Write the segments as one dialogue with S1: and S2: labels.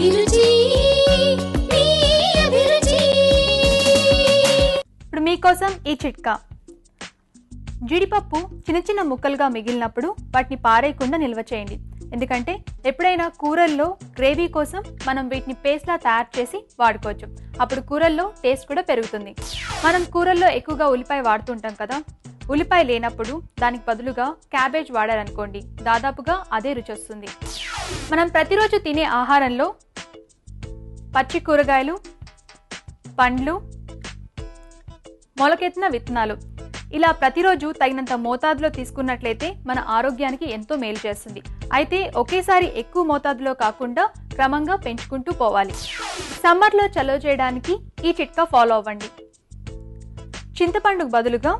S1: అభిరుచి మీ అభిరుచి.
S2: ఇప్పుడు మీకోసం ఈ చిట్కా. జీడిపప్పు చిన్న చిన్న ముక్కలుగా మిగిలినప్పుడు వాటిని పారేయకుండా నిల్వ చేయండి. ఎందుకంటే ఎప్పుడైనా కూరల్లో గ్రేవీ కోసం మనం వీటిని పేస్ట్లా తయారు చేసి వాడుకోవచ్చు. అప్పుడు కూరల్లో టేస్ట్ కూడా పెరుగుతుంది. మనం కూరల్లో ఎక్కువగా ఉల్లిపాయ వాడుతుంటాం కదా. ఉల్లిపాయ లేనప్పుడు దానికి బదులుగా క్యాబేజ్ వాడారనుకోండి. దాదాపుగా అదే రుచి వస్తుంది. మనం ప్రతిరోజు తినే ఆహారంలో పచ్చి కూరగాయలు పండ్లు మొలకెత్తిన విత్తనాలు. ఇలా ప్రతిరోజు తగినంత మోతాదులో తీసుకున్నట్లయితే మన ఆరోగ్యానికి ఎంతో మేలు చేస్తుంది. అయితే ఒకేసారి ఎక్కువ మోతాదులో కాకుండా క్రమంగా పెంచుకుంటూ పోవాలి. సమ్మర్లో చలువ చేయడానికి ఈ చిట్కా ఫాలో అవ్వండి. చింతపండుకు బదులుగా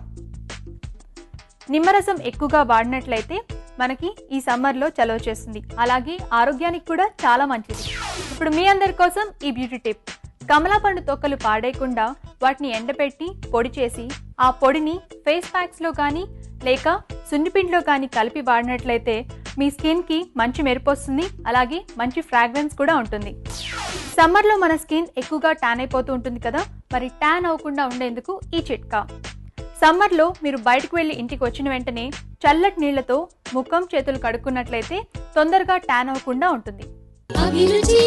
S2: నిమ్మరసం ఎక్కువగా వాడినట్లయితే మనకి ఈ సమ్మర్లో చలవ చేస్తుంది. అలాగే ఆరోగ్యానికి కూడా చాలా మంచిది. ఇప్పుడు మీ అందరి కోసం ఈ బ్యూటీ టిప్ కమలా పండు తొక్కలు పాడేయకుండా వాటిని ఎండబెట్టి పొడి చేసి ఆ పొడిని ఫేస్ ప్యాక్స్లో కానీ లేక సున్నిపిండిలో కానీ కలిపి వాడినట్లయితే మీ స్కిన్కి మంచి మెరుపు వస్తుంది. అలాగే మంచి ఫ్రాగ్రెన్స్ కూడా ఉంటుంది. సమ్మర్లో మన స్కిన్ ఎక్కువగా ట్యాన్ అయిపోతూ ఉంటుంది కదా. మరి ట్యాన్ అవ్వకుండా ఉండేందుకు ఈ చిట్కా. సమ్మర్లో మీరు బయటకు వెళ్ళి ఇంటికి వచ్చిన వెంటనే చల్లటి నీళ్ళతో ముఖం చేతులు కడుక్కున్నట్లయితే తొందరగా ట్యాన్ అవ్వకుండా ఉంటుంది.
S1: అభిరుచి.